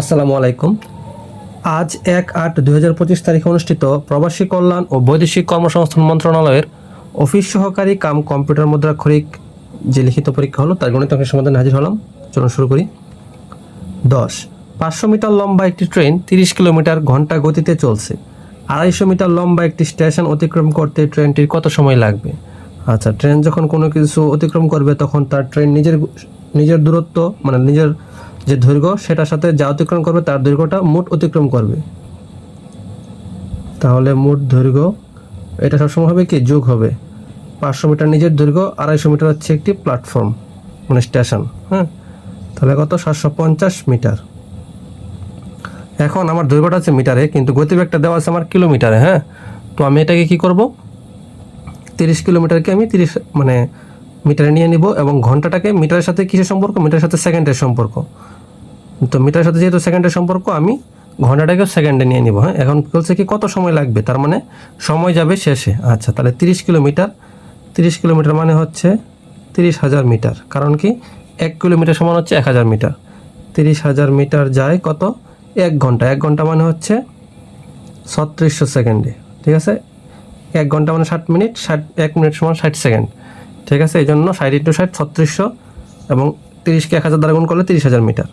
আসসালামু আলাইকুম। আজ এক আট দুই হাজার পঁচিশ তারিখে অনুষ্ঠিত প্রবাসী কল্যাণ ও বৈদেশিক কর্মসংস্থান মন্ত্রণালয়ের অফিস সহকারী কাম কম্পিউটার মুদ্রাক্ষরিক যে লিখিত পরীক্ষা হলো, তার গণিত অঙ্কের সমাধানে হাজির হলাম। চলুন শুরু করি। দশ, পাঁচশো মিটার লম্বা একটি ট্রেন তিরিশ কিলোমিটার ঘণ্টা গতিতে চলছে। আড়াইশো মিটার লম্বা একটি স্টেশন অতিক্রম করতে ট্রেনটির কত সময় লাগবে? আচ্ছা ট্রেন যখন কোনো কিছু অতিক্রম করবে, তখন তার ট্রেন নিজের নিজের দূরত্ব মানে নিজের যে দৈর্ঘ্য সেটার সাথে যা অতিক্রম করবে তার দৈর্ঘ্যটা মোট অতিক্রম করবে। তাহলে মোট দৈর্ঘ্য, এটা সবসময় হবে কি? যোগ হবে। পাঁচশো মিটার নিজের দৈর্ঘ্য, আড়াইশো মিটার হচ্ছে একটি প্ল্যাটফর্ম মানে স্টেশন হ্যাঁ? তাহলে কত? সাতশো পঞ্চাশ মিটার। এখন আমার দৈর্ঘ্যটা আছে মিটারে, কিন্তু গতিবেগটা দেওয়া আছে আমার কিলোমিটারে হ্যাঁ? তো আমি এটাকে কি করব? তিরিশ কিলোমিটারকে আমি তিরিশ মানে মিটারে নিয়ে নিব এবং ঘন্টাটাকে মিটারের সাথে কিসের সম্পর্ক? মিটারের সাথে সেকেন্ডের সম্পর্ক। তো মিটারের সাথে যেহেতু সেকেন্ডের সম্পর্ক, আমি ঘন্টাটাকে সেকেন্ডে নিয়ে নিব হ্যাঁ? এখন বলছে কি, কত সময় লাগবে? তার মানে সময় যাবে শেষে। আচ্ছা তাহলে তিরিশ কিলোমিটার। তিরিশ কিলোমিটার মানে হচ্ছে তিরিশ হাজার মিটার। কারণ কি? এক কিলোমিটার সমান হচ্ছে এক হাজার মিটার। তিরিশ হাজার মিটার যায় কত? এক ঘণ্টা। এক ঘণ্টা মানে হচ্ছে ছত্রিশশো সেকেন্ডে। ঠিক আছে? এক ঘণ্টা মানে ষাট মিনিট, ষাট, এক মিনিট সমান ষাট সেকেন্ড। ঠিক আছে? এই জন্য ষাট ইন্টু ষাট, ছত্রিশশো এবং তিরিশকে এক হাজার দ্বারা গুণ করলে তিরিশ হাজার মিটার।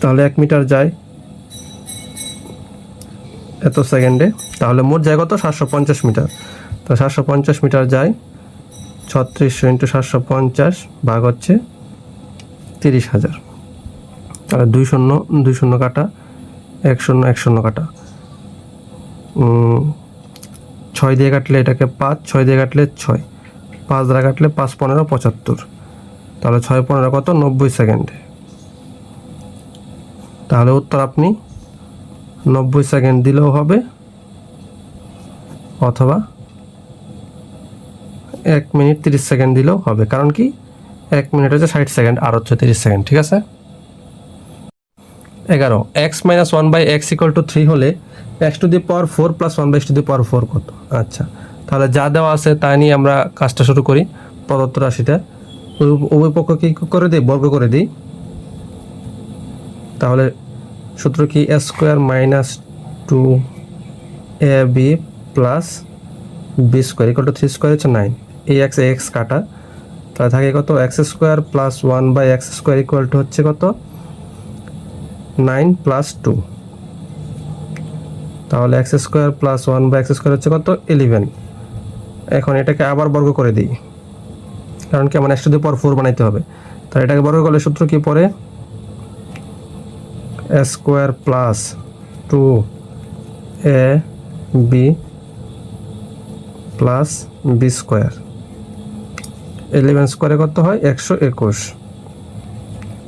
তাহলে এক মিটার যায় এত সেকেন্ডে। তাহলে মোট যায় কত? সাতশো পঞ্চাশ মিটার। তো সাতশো পঞ্চাশ মিটার যায় ছত্রিশশো ইন্টু সাতশো পঞ্চাশ ভাগ হচ্ছে তিরিশ হাজার। তাহলে দুই শূন্য দুই শূন্য কাটা, এক শূন্য এক শূন্য কাটা। ছয় দিয়ে কাটলে এটাকে পাঁচ, ছয় দিয়ে কাটলে ছয়, পাঁচ দ্বারা কাটলে পাঁচ পনেরো পঁচাত্তর। তাহলে ছয় পনেরো কত? নব্বই সেকেন্ডে। তাহলে উত্তর আপনি নব্বই সেকেন্ড দিলেও হবে, অথবা এক মিনিট তিরিশ সেকেন্ড দিলেও হবে। কারণ কি? এক মিনিট হচ্ছে ষাট সেকেন্ড, আর হচ্ছে তিরিশ সেকেন্ড, ঠিক আছে? এগারো, X minus one by X equal to three হলে X to the power four plus one by X to the power four কত? আচ্ছা তাহলে যা দেওয়া আছে তা নিয়ে আমরা কাজটা শুরু করি। প্রদত্ত রাশিটা উভয়- উভয় পক্ষ কি করে দিই? বর্গ করে দিই। তাহলে সূত্র কি A square minus two A B plus B square equal to three square হচ্ছে নাইন এই এক্স এক্স কাটা। তাহলে থাকে কত? X square plus one by X square equal to হচ্ছে কত? নাইন প্লাস টু তাহলে X square plus one by X square হচ্ছে কত? ইলেভেন এখন এটাকে আবার বর্গ করে দিই। কারণ কি? আমার এক্স টু পাওয়ার ফোর বানাইতে হবে। তাহলে এটাকে বর্গ করলে সূত্র কি A square plus two A B plus B square. Eleven স্কোয়ারে কত হয়? একশো একুশ।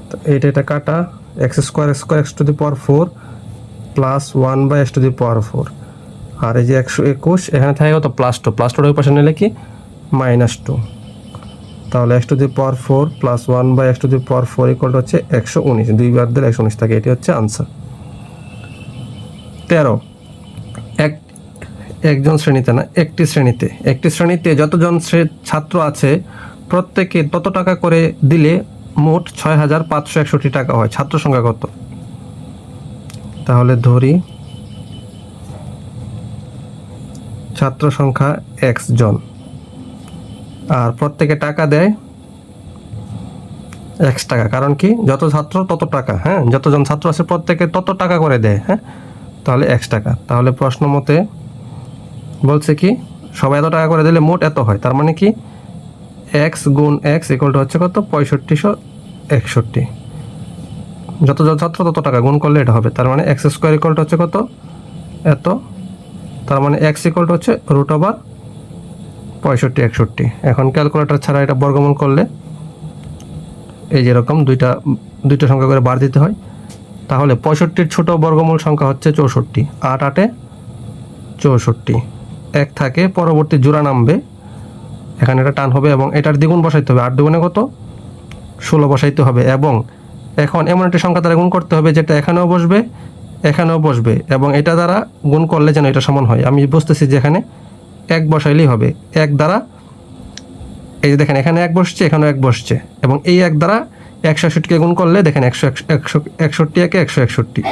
তো এটা কাটা। X square square X to the power four plus one by X to the power four. আর এই যে একশো একুশ, এখানে থাকে কত? Plus two. প্লাস টুর ওই পাশে নিলে কি? Minus two. তাহলে X to the power four plus one by X to the power four equal হচ্ছে একশো উনিশ। দুই বার দিলে একশো উনিশ থাকে, এটি হচ্ছে আনসার তেরো। এক একজন শ্রেণীতে না, একটি শ্রেণীতে। একটি শ্রেণীতে যতজন ছাত্র আছে, প্রত্যেকে তত টাকা করে দিলে মোট ছয় হাজার পাঁচশো একষট্টি টাকা হয়? ছাত্র সংখ্যা কত? তাহলে ধরি, ছাত্র সংখ্যা এক্স জন। আর প্রত্যেকে টাকা দেয় এক্স টাকা। কারণ কি? যত ছাত্র, তত টাকা হ্যাঁ? যতজন ছাত্র আছে, প্রত্যেকে তত টাকা করে দেয় হ্যাঁ? তাহলে এক্স টাকা। তাহলে প্রশ্ন মতে বলছে কি, সবাই এত টাকা করে দিলে মোট এত হয়। তার মানে কি? এক্স গুণ এক্স ইকুয়াল হচ্ছে কত? পঁয়ষট্টিশো একষট্টি। যতজন ছাত্র, তত টাকা গুণ করলে এটা হবে। তার মানে এক্স স্কোয়ার ইকুয়াল হচ্ছে কত? এত। তার মানে এক্স ইকুয়াল হচ্ছে রুট ওভার পঁয়ষট্টি, একষট্টি। এখন ক্যালকুলেটর ছাড়া এটা বর্গমূল করলে এই যেরকম দুইটা দুইটা সংখ্যা করে বার দিতে হয়, তাহলে পঁয়ষট্টির ছোট বর্গমূল সংখ্যা হচ্ছে চৌষট্টি। আট আটে চৌষট্টি। এক থাকে, পরবর্তী জোড়া নামবে, এখানে এটা টান হবে এবং এটার দ্বিগুণ বসাইতে হবে। আট দ্বিগুণে কত? ষোলো বসাইতে হবে এবং এখন এমন একটি সংখ্যা দ্বারা গুণ করতে হবে যেটা এখানেও বসবে এখানেও বসবে এবং এটা দ্বারা গুণ করলে যেন এটা সমান হয়। আমি বুঝতেছি যে এখানে এক বসাইলেই হবে। এক দ্বারা, এই যে দেখেন এখানে এক বসছে, এখানেও এক বসছে। এবং এই এক দ্বারা একশো একষট্টিকে গুণ করলে দেখেন একশো একশো একষট্টি একে একশো একষট্টি।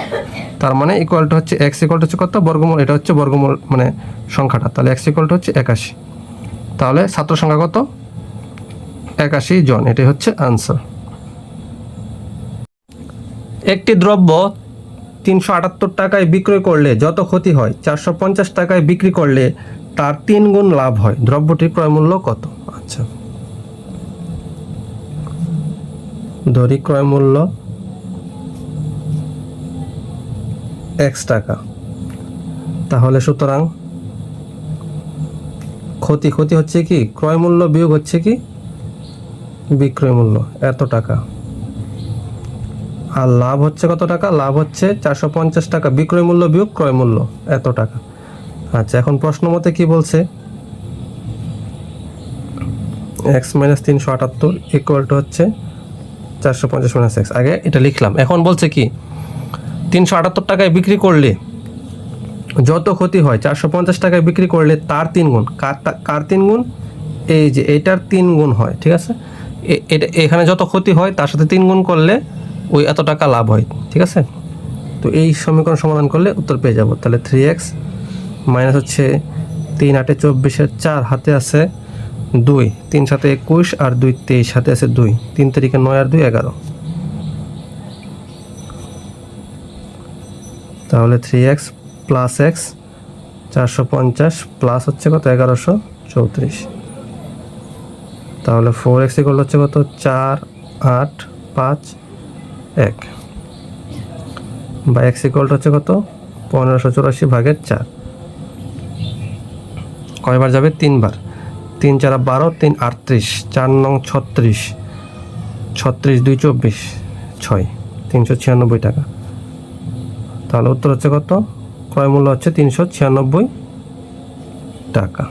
তার মানে ইকুয়ালটা হচ্ছে এক্স ইকুয়ালটা হচ্ছে কত? বর্গমূল, এটা হচ্ছে বর্গমূল মানে সংখ্যাটা। তাহলে এক্স ইকুয়ালটা হচ্ছে একাশি। তাহলে ছাত্র সংখ্যা কত? একাশি জন, এটাই হচ্ছে আনসার একটি দ্রব্য তিনশো আটাত্তর টাকায় বিক্রয় করলে যত ক্ষতি হয়, চারশো পঞ্চাশ টাকায় বিক্রি করলে তার তিন গুণ লাভ হয়। দ্রব্যটির ক্রয় মূল্য কত? আচ্ছা। ধরি ক্রয় মূল্য এক্স টাকা। তাহলে সুতরাং ক্ষতি ক্ষতি হচ্ছে কি? ক্রয় মূল্য বিয়োগ হচ্ছে কি? বিক্রয় মূল্য, এত টাকা। আর লাভ হচ্ছে কত টাকা? লাভ হচ্ছে চারশো পঞ্চাশ টাকা। বিক্রয় মূল্য বিয়োগ ক্রয় মূল্য এত টাকা। আচ্ছা এখন প্রশ্ন মতে কি বলছে? এক্স মাইনাস তিনশো আটাত্তর ইকুয়াল টু হচ্ছে চারশো পঞ্চাশ মাইনাস এক্স আগে এটা লিখলাম, এখন বলছে কি, তিনশো আটাত্তর টাকায় বিক্রি করলে যত ক্ষতি হয়, চারশো পঞ্চাশ টাকায় বিক্রি করলে তার তিন গুণ। কার কার তিন গুণ? এই যে এটার তিন গুণ হয়, ঠিক আছে? এটা, এখানে যত ক্ষতি হয়, তার সাথে তিন গুণ করলে ওই এত টাকা লাভ হয়, ঠিক আছে? তো এই সমীকরণ সমাধান করলে উত্তর পেয়ে যাব। তাহলে থ্রি এক্স মাইনাস হচ্ছে তিন আটে চব্বিশের চার হাতে আছে দুই। তিন সাথে একুশ আর দুই তেইশ হাতে আছে দুই। তিন তারিখে নয় আর দুই এগারো। তাহলে থ্রি এক্স প্লাস এক্স চারশো পঞ্চাশ প্লাস হচ্ছে কত? এগারোশো চৌত্রিশ। তাহলে ফোর এক্স ইকুয়াল হচ্ছে কত? চার, আট, পাঁচ, এক। বা এক্স ইকুয়াল হচ্ছে কত? পনেরোশো চুরাশি ভাগের চার। কয়বার যাবে? তিনবার। তিন চার বারো, তিন আটত্রিশ, চার নং ছত্রিশ ছত্রিশ দুই চব্বিশ, ছয়, তিনশো ছিয়ানব্বই টাকা। তাহলে উত্তর হচ্ছে কত? ক্রয় মূল্য হচ্ছে তিনশো ছিয়ানব্বই টাকা।